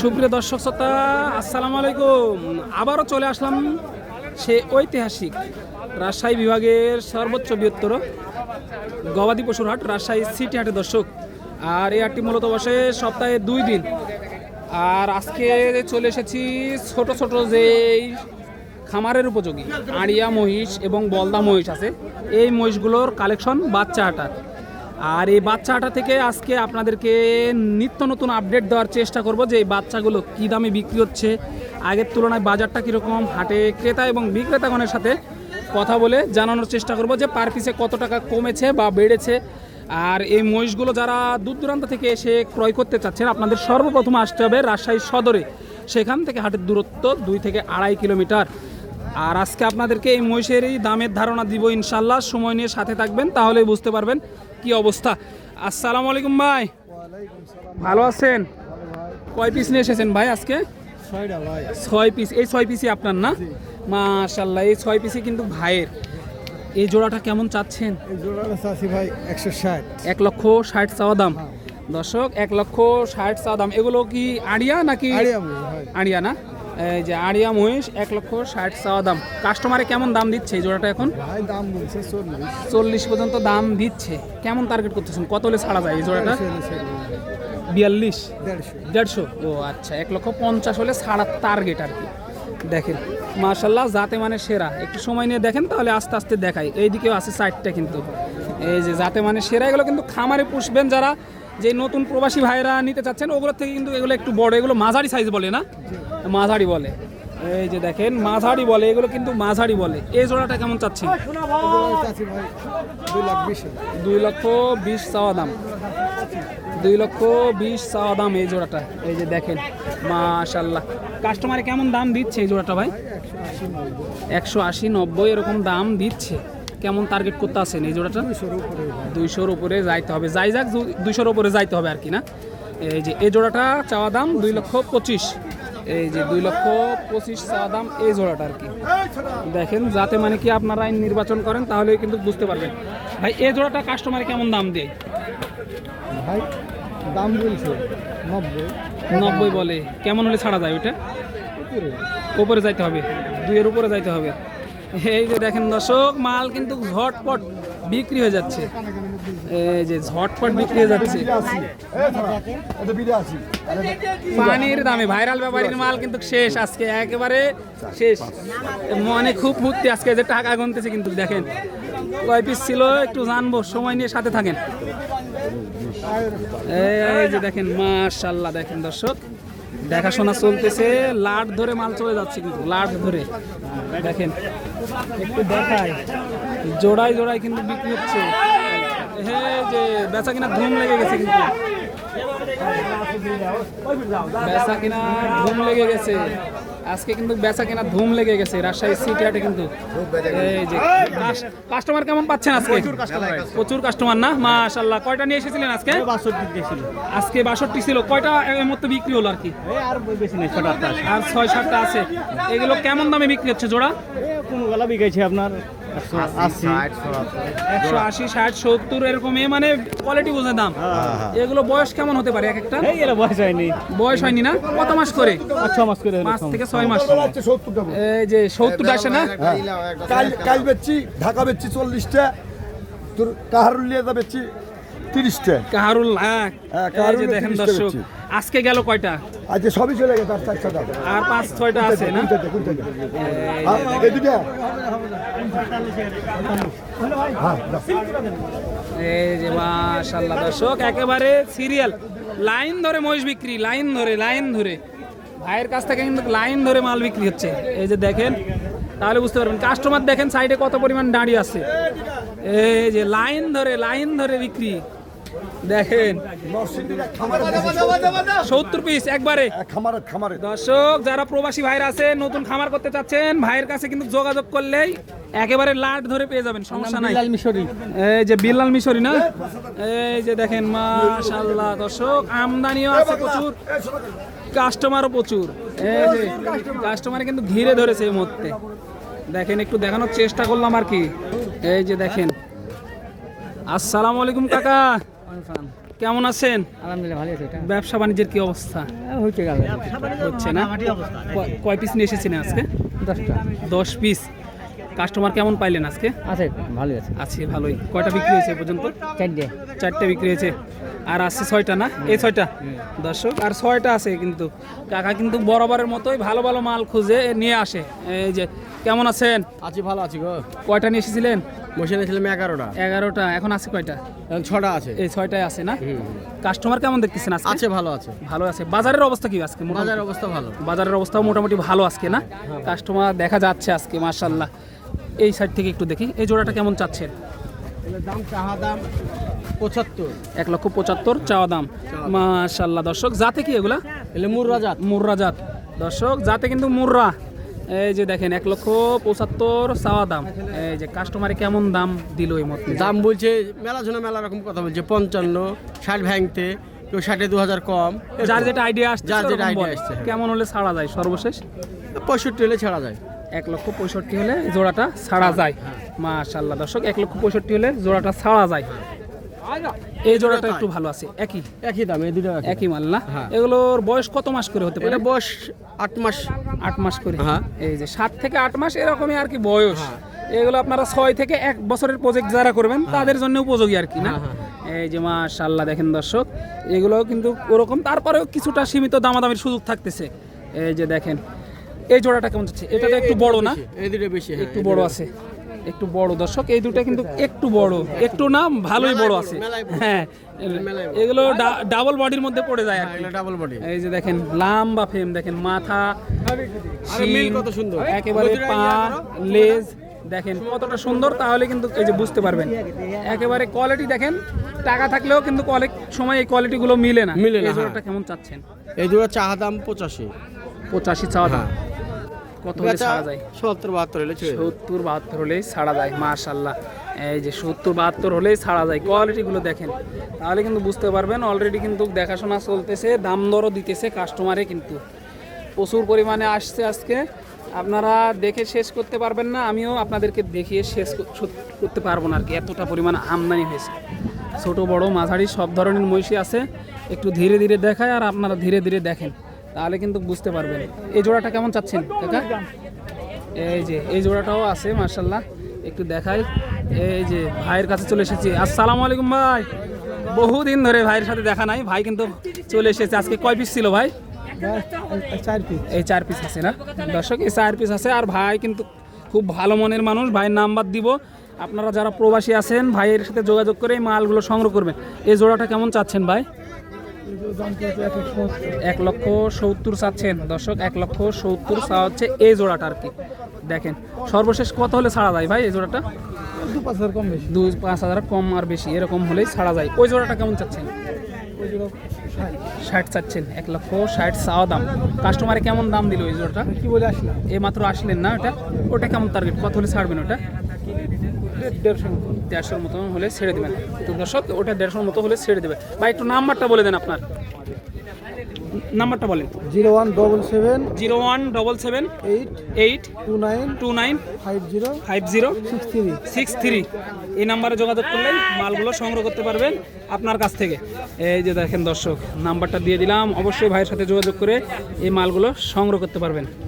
সুপ্রিয় দর্শক শ্রোতা, আসসালামু আলাইকুম। আবারও চলে আসলাম সে ঐতিহাসিক রাজশাহী বিভাগের সর্বোচ্চ বৃহত্তর গবাদি পশুর হাট, রাজশাহী সিটি হাটে দর্শক। আর এই হাটটি মূলত বসে সপ্তাহে দুই দিন। আর আজকে চলে এসেছি ছোট ছোট যেই খামারের উপযোগী, আড়িয়া মহিষ এবং বলদা মহিষ আছে। এই মহিষগুলোর কালেকশন বাচ্চা হাটা আর এই বাচ্চা হাটা থেকে আজকে আপনাদেরকে নিত্য নতুন আপডেট দেওয়ার চেষ্টা করব যে এই বাচ্চাগুলো কী দামে বিক্রি হচ্ছে। আগের তুলনায় বাজারটা কীরকম, হাটে ক্রেতা এবং বিক্রেতাগণের সাথে কথা বলে জানানোর চেষ্টা করব যে পার পিসে কত টাকা কমেছে বা বেড়েছে। আর এই মহিষগুলো যারা দূর দূরান্ত থেকে এসে ক্রয় করতে চাচ্ছেন, আপনাদের সর্বপ্রথম আসতে হবে রাজশাহী সদরে। সেখান থেকে হাটের দূরত্ব দুই থেকে আড়াই কিলোমিটার। আর আজকে আপনাদেরকে এই মহিষের এই দামের ধারণা দিব ইনশাল্লাহ সময় নিয়ে সাথে থাকবেন তাহলেই বুঝতে পারবেন কি অবস্থা। আসসালামু আলাইকুম ভাই। ভালো আছেন? কয় পিস নিয়ে এসেছেন ভাই আজকে? ছয় পিস এই ছয় পিসই আপনার না? মাশাল্লাহ এই ছয় পিসই কিন্তু ভাইয়ের। এই জোড়াটা কেমন চাচ্ছেন? ভাই একশো ষাট। এক লক্ষ ষাট চাওয়া দাম। দর্শক এক লক্ষ ষাট চাওয়া দাম। এগুলো কি আড়িয়া নাকি? আড়িয়া না? এই যে আড়িয়া মহিষ এক লক্ষ ষাট চাওয়া দাম। কাস্টমারে কেমন দাম দিচ্ছে এই জোড়াটা এখন? ভাই দাম বলছে চল্লিশ। চল্লিশ পর্যন্ত দাম দিচ্ছে। কেমন টার্গেট করতেছেন? কত হলে ছাড়া যায় এই জোড়াটা? বিয়াল্লিশ? দেড়শো। দেড়শো? ও আচ্ছা এক লক্ষ পঞ্চাশ হলে ছাড়ার টার্গেট আর কি। দেখেন মার্শাল্লাহ যাতে মানে সেরা। একটু সময় নিয়ে দেখেন তাহলে আস্তে আস্তে দেখাই। এইদিকেও আছে সাইডটা কিন্তু। এই যে যাতে মানে সেরা এগুলো কিন্তু খামারে পুষবেন যারা যে নতুন প্রবাসী ভাইরা নিতে চাচ্ছেন ওগুলোর থেকে কিন্তু এগুলো একটু বড় এগুলো মাঝারি সাইজ বলে না? মাঝারি বলে। এই যে দেখেন মাঝারি বলে এগুলো কিন্তু মাঝারি বলে। এই জোড়াটা কেমন চাচ্ছেন? দুই লক্ষ বিশ চাওয়া দাম। দুই লক্ষ বিশ চাওয়া দাম এই জোড়াটা। এই যে দেখেন মাশাল্লাহ কাস্টমারে কেমন দাম দিচ্ছে এই জোড়াটা ভাই? একশো আশি নব্বই এরকম দাম দিচ্ছে। কেমন টার্গেট করতে আছেন এই জোড়াটা? দুইশোর উপরে যাইতে হবে। যাই যাক দুইশোর উপরে যাইতে হবে আর কি না? এই যে এই জোড়াটা চাওয়া দাম দুই লক্ষ পঁচিশ। এই যে দুই লক্ষ পঁচিশ চাওয়া দাম এই জোড়াটা আর কি। দেখেন যাতে মানে কি আপনারা আইন নির্বাচন করেন তাহলে কিন্তু বুঝতে পারবেন। ভাই এই জোড়াটা কাস্টমারে কেমন দাম দেয়? ভাই দাম বলছে নব্বই। নব্বই বলে। কেমন হলে ছাড়া যায় ওইটা? উপরে যাইতে হবে। দুইয়ের উপরে যাইতে হবে। এই যে দেখেন দর্শক, মাল কিন্তু ঝটপট বিক্রি হয়ে যাচ্ছে। এই যে ঝটপট বিক্রি হয়ে যাচ্ছে। পানির দামে, ভাইরাল ব্যাপারীর মাল কিন্তু শেষ, আজকে একেবারে শেষ। মনে খুব মুক্তি আজকে যে টাকা গুনতেছে কিন্তু দেখেন। কয় পিস ছিল, একটু জানব, সময় নিয়ে সাথে থাকেন। এই যে দেখেন মাশাল্লাহ দেখেন দর্শক। দেখাশোনা চলতেছে, লাট ধরে মাল চলে যাচ্ছে কিন্তু, লাট ধরে। দেখেন, একটু দেখায় জোড়ায় জোড়ায় কিন্তু বিক্রি হচ্ছে। হ্যাঁ যে বেচা কিনা ধুম লেগে গেছে কিন্তু। বেচা কিনা ধুম লেগে গেছে। আজকে কিন্তু বেচা কেনা ধুম লেগে গেছে রাজশাহী সিটি হাটে কিন্তু। এই যে কাস্টমার কেমন পাচ্ছেন আজকে? প্রচুর কাস্টমার না? মাশাল্লাহ কয়টা নিয়ে এসেছিলেন আজকে? আজকে বাষট্টি ছিল। কয়টা এর মধ্যে বিক্রি হলো আর কি? আর ছয় সাতটা আছে। এগুলো কেমন দামে বিক্রি হচ্ছে জোড়া? কোন গলা বিকাইছে আপনার একশো আশি ষাট সত্তর। এরকম এ মানে কোয়ালিটি বুঝে দাম। এগুলো বয়স কেমন হতে পারে এক একটা? এই বয়স হয়নি। বয়স হয়নি না? কত মাস করে? ছ মাস করে পাঁচ থেকে ছয় মাস। এই যে সত্তরটা আসে না? কাল কাল বেচছি ঢাকা বেচছি চল্লিশটা। তোর কাহারুল বেচছি তিরিশটা। কাহারুল হ্যাঁ। হ্যাঁ, এই কাহারুল যে দেখেন দর্শক। আজকে গেল কয়টা? আজকে সবই চলে গেছে আর চারশো টাকা আর পাঁচ ছয়টা আছে না? হ্যাঁ। এই যে মাশাল্লাহ দর্শক একেবারে সিরিয়াল লাইন ধরে মহিষ বিক্রি লাইন ধরে লাইন ধরে। ভাইয়ের কাছ থেকে কিন্তু লাইন ধরে মাল বিক্রি হচ্ছে। এই যে দেখেন তাহলে বুঝতে পারবেন কাস্টমার দেখেন সাইডে কত পরিমাণ দাঁড়িয়ে আছে। এই যে লাইন ধরে লাইন ধরে বিক্রি। দেখেন। সত্তর পিস একবারে। দর্শক যারা প্রবাসী ভাইরা আছে নতুন খামার করতে চাচ্ছেন ভাইয়ের কাছে কিন্তু যোগাযোগ করলেই একেবারে লাট ধরে পেয়ে যাবেন সমস্যা নাই। মিশরি। এই যে বিল্লাল মিশরি না? এই যে দেখেন দর্শক আমদানিও আছে প্রচুর কাস্টমারও প্রচুর। এই যে কাস্টমার কিন্তু ঘিরে ধরেছে এই মুহূর্তে। দেখেন একটু দেখানোর চেষ্টা করলাম আর কি। এই যে দেখেন। আসসালামু আলাইকুম কাকা। কেমন আছেন? আলহামদুলিল্লাহ ভালো আছে। ব্যবসা বাণিজ্যের কি অবস্থা? হচ্ছে গেল। হচ্ছে না? কয় পিস নিয়ে এসেছেন আজকে? দশটা। দশ পিস কাস্টমার কেমন পাইলেন আজকে? আছে ভালোই আছে। আছে ভালোই। কয়টা বিক্রি হয়েছে পর্যন্ত? চারটে। চারটে বিক্রি হয়েছে। আর আছে ছয়টা না? এই ছয়টা? দর্শক আর ছয়টা আছে কিন্তু। কাকা কিন্তু বরাবরের মতোই ভালো ভালো মাল খুঁজে নিয়ে আসে। এই যে কেমন আছেন? আছি ভালো আছি গো। কয়টা নিয়ে এসেছিলেন? বসে নিয়েছিলাম এগারোটা। এগারোটা এখন আছে কয়টা? ছটা আছে। এই ছয়টায় আছে না? কাস্টমার কেমন দেখতেছেন আজকে? আছে ভালো আছে। ভালো আছে। বাজারের অবস্থা কি আজকে? বাজারের অবস্থা ভালো। বাজারের অবস্থাও মোটামুটি ভালো আজকে না? কাস্টমার দেখা যাচ্ছে আজকে মার্শাল্লাহ এই সাইড থেকে একটু দেখি। এই জোড়াটা কেমন চাচ্ছেন? দাম চাহা দাম পঁচাত্তর। এক লক্ষ পঁচাত্তর চাওয়া দাম। মার্শাল্লাহ দর্শক যাতে কি এগুলা? এলে মুর্রা জাত। মুর্রা জাত। দর্শক যাতে কিন্তু মুর্রা। এই যে দেখেন এক লক্ষ পঁচাত্তর চাওয়া দাম। এই যে কাস্টমারে কেমন দাম দিল এই মতো দাম বলছে মেলা জন মেলা রকম কথা বলছে পঞ্চান্ন ষাট ভ্যাংতে কেউ ষাটে দু হাজার কম। যার যেটা আইডিয়া আসছে যার যেটা বলে। আসছে, হ্যাঁ। কেমন হলে ছাড়া যায় সর্বশেষ? পঁয়ষট্টি হলে ছাড়া যায়। এক লক্ষ পঁয়ষট্টি হলে জোড়াটা ছাড়া যায়। মাশাল্লাহ দর্শক এক লক্ষ পঁয়ষট্টি হলে জোড়াটা ছাড়া যায়। এই জোড়াটা একটু ভালো আছে একই? একই দাম এই দুটো একই মাল না? হ্যাঁ। এগুলোর বয়স কত মাস করে হতে পারে? বয়স আট মাস। আট মাস করে। হ্যাঁ। এই যে সাত থেকে আট মাস এরকমই আর কি বয়স। এগুলো আপনারা ছয় থেকে এক বছরের প্রজেক্ট যারা করবেন তাদের জন্য উপযোগী আর কি না? এই যে মাশাল্লাহ দেখেন দর্শক এগুলো কিন্তু ওরকম। তারপরেও কিছুটা সীমিত দামাদামির সুযোগ থাকতেছে। এই যে দেখেন এই জোড়াটা কেমন যাচ্ছে? এটা তো একটু বড় না? এই দুটো বেশি হ্যাঁ, একটু বড় আছে। একটু বড় দর্শক এই দুটো কিন্তু একটু বড় একটু না ভালোই বড় আছে। হ্যাঁ এগুলো ডাবল বডির মধ্যে পড়ে যায় আর ডাবল বডি এই যে দেখেন লাম্বা ফ্রেম দেখেন মাথা আরে মিল কত সুন্দর। একেবারে পা লেজ দেখেন কতটা সুন্দর তাহলে কিন্তু এই যে বুঝতে পারবেন। একেবারে কোয়ালিটি দেখেন টাকা থাকলেও কিন্তু অনেক সময় এই কোয়ালিটিগুলো মিলে না। মিলে না, এই জোড়াটা কেমন চাচ্ছেন? এই দুটো চাহা দাম পঁচাশি। পঁচাশি চাওয়া দাম। হ্যাঁ। কত হলে ছাড়া যায়? সত্তর বাহাত্তর হলে সত্তর বাহাত্তর হলেই ছাড়া যায় মাশাল্লাহ এই যে সত্তর বাহাত্তর হলেই ছাড়া যায় কোয়ালিটিগুলো দেখেন। তাহলে কিন্তু বুঝতে পারবেন অলরেডি কিন্তু দেখাশোনা চলতেছে দাম দরও দিতেছে কাস্টমারে কিন্তু। প্রচুর পরিমাণে আসছে আজকে। আপনারা দেখে শেষ করতে পারবেন না আমিও আপনাদেরকে দেখিয়ে শেষ করতে পারব না আর কি এতটা পরিমাণ আমদানি হয়েছে। ছোট বড় মাঝারি সব ধরনের মহিষী আছে। একটু ধীরে ধীরে দেখায় আর আপনারা ধীরে ধীরে দেখেন। তাহলে কিন্তু বুঝতে পারবেন। এই জোড়াটা কেমন চাচ্ছেন কাকা? এই যে এই জোড়াটাও আছে মার্শাল্লাহ একটু দেখাই। এই যে ভাইয়ের কাছে চলে এসেছি। আসসালামু আলাইকুম ভাই। বহুদিন ধরে ভাইয়ের সাথে দেখা নাই। ভাই কিন্তু চলে এসেছে। আজকে কয় পিস ছিল ভাই? চার পিস এই চার পিস আছে না? দর্শক এই চার পিস আছে। আর ভাই কিন্তু খুব ভালো মনের মানুষ। ভাইয়ের নাম্বার দিব। আপনারা যারা প্রবাসী আছেন ভাইয়ের সাথে যোগাযোগ করে এই মালগুলো সংগ্রহ করবেন। এই জোড়াটা কেমন চাচ্ছেন ভাই? এক লক্ষ সত্তর চাচ্ছেন। দর্শক এক লক্ষ সত্তর চা হচ্ছে এই জোড়াটা আর কি? দেখেন সর্বশেষ কত হলে ছাড়া যায় ভাই এই জোড়াটা? দু পাঁচ হাজার কম বেশি। দুই পাঁচ হাজার কম আর বেশি এরকম হলেই ছাড়া যায়। ওই জোড়াটা কেমন চাচ্ছেন? ষাট। চাচ্ছেন এক লক্ষ ষাট চাওয়া দাম। কাস্টমারে কেমন দাম দিল ওই জোড়াটা? কি বলে আসলাম? এই মাত্র আসলেন না ওটা? ওটা কেমন টার্গেট কত হলে ছাড়বেন ওটা? দেড়শো দেড়শোর মতো হলে ছেড়ে দেবেন। তো দর্শক ওটা দেড়শোর মতো হলে ছেড়ে দেবে। ভাই একটু নাম্বারটা বলে দেন আপনার। নাম্বারটা বলেন। Zero one double seven zero one double seven eight eight two nine two nine five zero five zero six three. Six three. এই নাম্বারে যোগাযোগ করলেই মালগুলো সংগ্রহ করতে পারবেন আপনার কাছ থেকে। এই যে দেখেন দর্শক নাম্বারটা দিয়ে দিলাম। অবশ্যই ভাইয়ের সাথে যোগাযোগ করে এই মালগুলো সংগ্রহ করতে পারবেন।